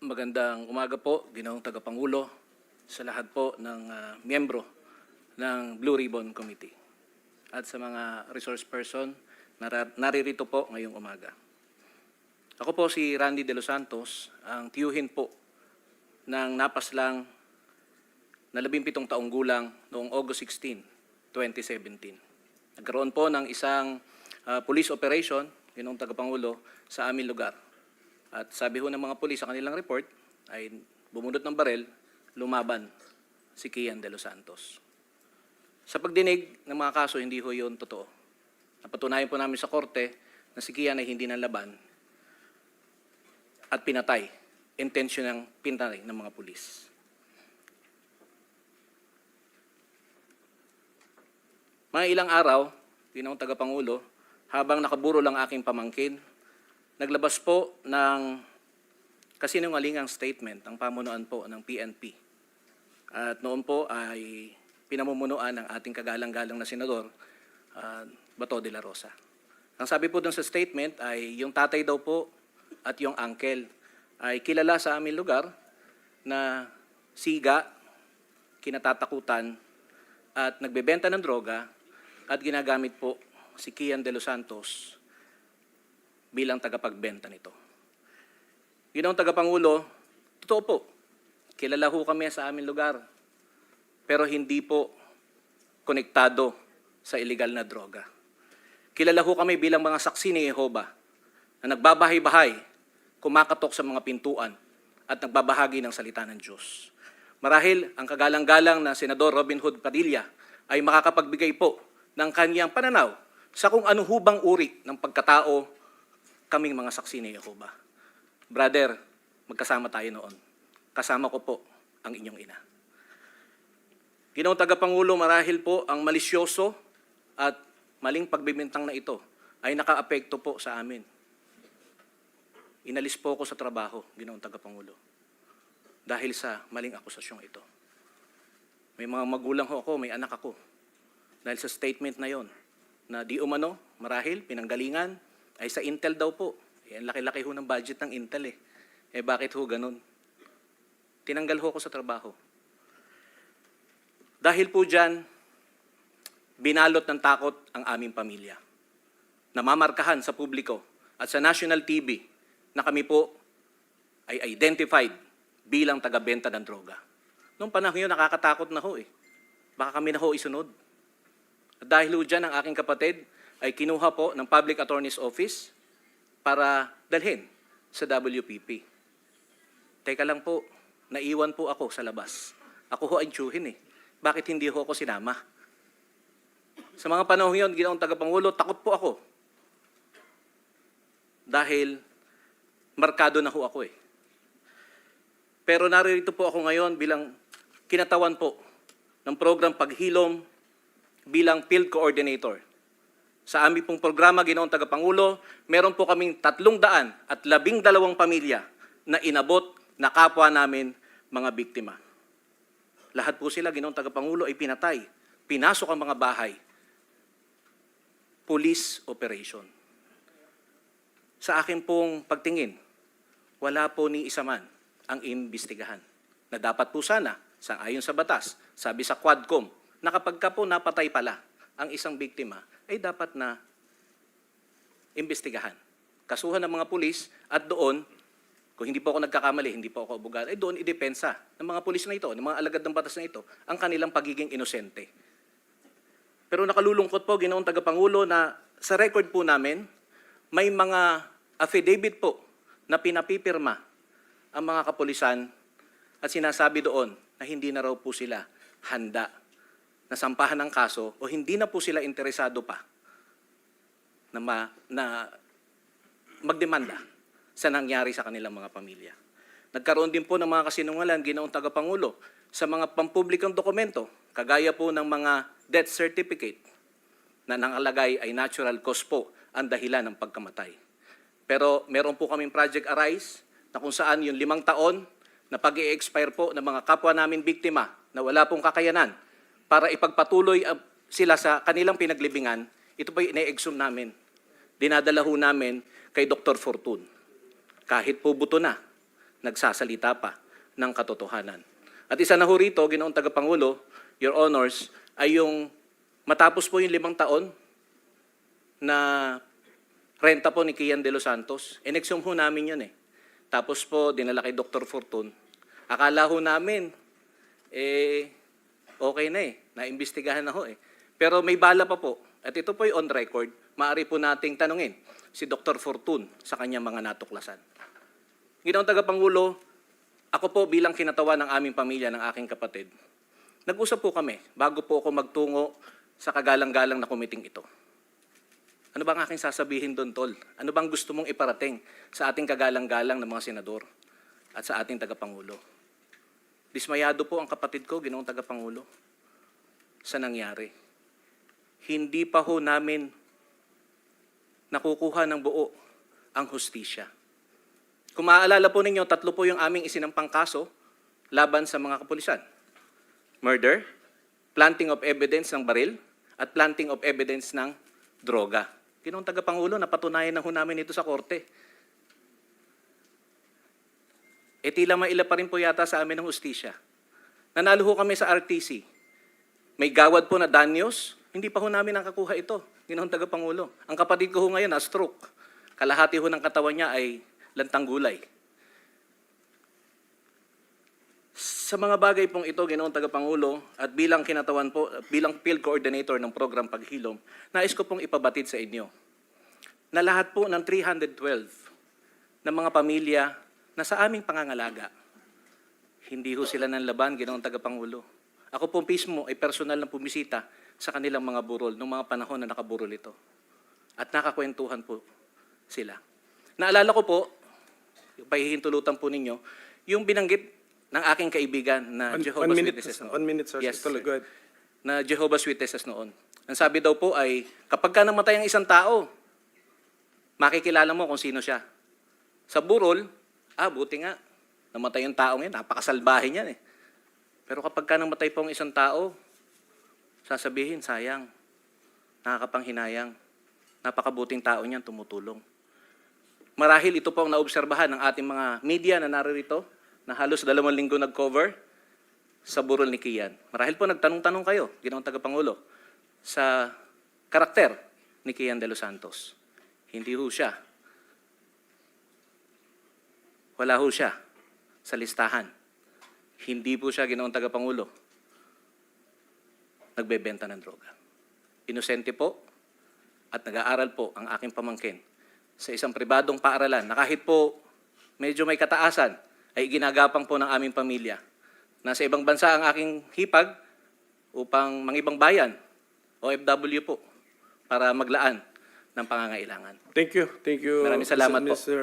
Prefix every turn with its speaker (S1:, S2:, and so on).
S1: Magandang umaga po, Ginoong Tagapangulo, sa lahat po ng ah, miyembro ng Blue Ribbon Committee at sa mga resource person na naririto po ngayong umaga. Ako po si Randy De Los Santos, ang tiyuhin po ng napaslang na 17 taong gulang noong August 16, 2017. Nagkaroon po ng isang ah, police operation, Ginoong Tagapangulo, sa aming lugar. At sabi ho ng mga pulis sa kanilang report ay bumunot ng barel, lumaban si Kian De Los Santos. Sa pagdinig ng mga kaso, hindi ho yun totoo. Napatunayan po namin sa korte na si Kian ay hindi nanlaban at pinatay. Intention ng pinatay ng mga pulis. Mga ilang araw, ginawang tagapangulo, habang nakaburo lang aking pamangkin, naglabas po ng kasinungalingang statement ang pamunuan po ng PNP. At noon po ay pinamumunuan ng ating kagalang-galang na senador, ah, Bato de la Rosa. Ang sabi po dun sa statement ay yung tatay daw po at yung uncle ay kilala sa aming lugar na siga, kinatatakutan at nagbebenta ng droga at ginagamit po si Kian de los Santos bilang tagapagbenta nito. Ginawang tagapangulo, totoo po, kilala ho kami sa aming lugar, pero hindi po konektado sa illegal na droga. Kilala ho kami bilang mga saksi ni Jehova na nagbabahay-bahay, kumakatok sa mga pintuan at nagbabahagi ng salita ng Diyos. Marahil ang kagalang-galang na Senador Robin Hood Padilla ay makakapagbigay po ng kanyang pananaw sa kung ano hubang uri ng pagkatao kaming mga saksi ni Jehova. Brother, magkasama tayo noon. Kasama ko po ang inyong ina. Ginoong tagapangulo, marahil po ang malisyoso at maling pagbibintang na ito ay nakaapekto po sa amin. Inalis po ako sa trabaho, ginoong tagapangulo, dahil sa maling akusasyong ito. May mga magulang ho ako, may anak ako. Dahil sa statement na yon, na di umano, marahil, pinanggalingan, ay sa Intel daw po. Eh, ang laki-laki ho ng budget ng Intel eh. Eh bakit ho ganun? Tinanggal ho ako sa trabaho. Dahil po dyan, binalot ng takot ang aming pamilya. Namamarkahan sa publiko at sa national TV na kami po ay identified bilang tagabenta ng droga. Noong panahon yun, nakakatakot na ho eh. Baka kami na ho isunod. At dahil ho dyan, ang aking kapatid ay kinuha po ng Public Attorney's Office para dalhin sa WPP. Teka lang po, naiwan po ako sa labas. Ako ho ay tiyuhin eh. Bakit hindi ho ako sinama? Sa mga panahon yun, ginoong tagapangulo, takot po ako. Dahil markado na ho ako eh. Pero naririto po ako ngayon bilang kinatawan po ng program Paghilom bilang field coordinator. Sa aming pong programa, Ginoong Tagapangulo, meron po kaming tatlong daan at labing dalawang pamilya na inabot na kapwa namin mga biktima. Lahat po sila, Ginoong Tagapangulo, ay pinatay. Pinasok ang mga bahay. Police operation. Sa akin pong pagtingin, wala po ni isa man ang imbestigahan. Na dapat po sana, sa ayon sa batas, sabi sa Quadcom, na po napatay pala ang isang biktima, ay dapat na imbestigahan. Kasuhan ng mga pulis at doon, kung hindi po ako nagkakamali, hindi po ako abogado, ay doon idepensa ng mga pulis na ito, ng mga alagad ng batas na ito, ang kanilang pagiging inosente. Pero nakalulungkot po, ginoong tagapangulo, na sa record po namin, may mga affidavit po na pinapipirma ang mga kapulisan at sinasabi doon na hindi na raw po sila handa na sampahan ng kaso o hindi na po sila interesado pa na, ma, na magdemanda sa nangyari sa kanilang mga pamilya. Nagkaroon din po ng mga kasinungalan, ginoong tagapangulo, sa mga pampublikong dokumento, kagaya po ng mga death certificate na nangalagay ay natural cause po ang dahilan ng pagkamatay. Pero meron po kaming Project Arise na kung saan yung limang taon na pag expire po ng mga kapwa namin biktima na wala pong kakayanan para ipagpatuloy ang- sila sa kanilang pinaglibingan, ito po ine-exhume namin. Dinadala ho namin kay Dr. Fortun. Kahit po buto na, nagsasalita pa ng katotohanan. At isa na ho rito, ginoong tagapangulo, Your Honors, ay yung matapos po yung limang taon na renta po ni Kian de los Santos, inexum ho namin yun eh. Tapos po, dinala kay Dr. Fortun. Akala ho namin, eh, okay na eh. Naimbestigahan na ho eh. Pero may bala pa po. At ito po yung on record. Maaari po nating tanungin si Dr. Fortun sa kanyang mga natuklasan. Ginoong tagapangulo, ako po bilang kinatawan ng aming pamilya, ng aking kapatid, nag-usap po kami bago po ako magtungo sa kagalang-galang na kumiting ito. Ano bang aking sasabihin doon, Tol? Ano bang gusto mong iparating sa ating kagalang-galang ng mga senador at sa ating tagapangulo? Dismayado po ang kapatid ko, ginoong tagapangulo, sa nangyari. Hindi pa ho namin nakukuha ng buo ang hustisya. Kung maaalala po ninyo, tatlo po yung aming isinampang kaso laban sa mga kapulisan. Murder, planting of evidence ng baril, at planting of evidence ng droga. Ginoong tagapangulo, napatunayan na ho namin ito sa korte. E tila maila pa rin po yata sa amin ng hustisya. Nanalo ho kami sa RTC. May gawad po na danyos, hindi pa ho namin nakakuha ito. Ginoong tagapangulo. Ang kapatid ko ho ngayon na stroke. Kalahati ho ng katawan niya ay lantang gulay. Sa mga bagay pong ito, ginoong tagapangulo, at bilang kinatawan po, bilang field coordinator ng program Paghilom, nais ko pong ipabatid sa inyo na lahat po ng 312 na mga pamilya na sa aming pangangalaga, hindi ho sila ng laban, ginoong tagapangulo. Ako po mismo ay personal na pumisita sa kanilang mga burol noong mga panahon na nakaburol ito. At nakakwentuhan po sila. Naalala ko po, pahihintulutan po ninyo, yung binanggit ng aking kaibigan na
S2: One-
S1: Jehovah's
S2: one minute,
S1: Witnesses noon.
S2: one minute, sir.
S1: Yes, sir.
S2: go ahead.
S1: Na Jehovah's Witnesses noon. Ang sabi daw po ay, kapag ka namatay ang isang tao, makikilala mo kung sino siya. Sa burol, ah, buti nga, namatay yung taong yan, napakasalbahe niyan eh. Pero kapag ka namatay po ang isang tao, sasabihin, sayang, nakakapanghinayang, napakabuting tao niyan, tumutulong. Marahil ito po ang naobserbahan ng ating mga media na naririto, na halos dalawang linggo nag-cover sa burol ni Kian. Marahil po nagtanong-tanong kayo, ginawang tagapangulo, sa karakter ni Kian de los Santos. Hindi ho siya. Wala ho siya sa listahan. Hindi po siya ginawang tagapangulo. Nagbebenta ng droga. Inosente po at nag-aaral po ang aking pamangkin sa isang pribadong paaralan na kahit po medyo may kataasan ay ginagapang po ng aming pamilya. Nasa ibang bansa ang aking hipag upang mangibang bayan, OFW po, para maglaan ng pangangailangan.
S2: Thank you. Thank you.
S1: Maraming salamat po.
S2: Mr.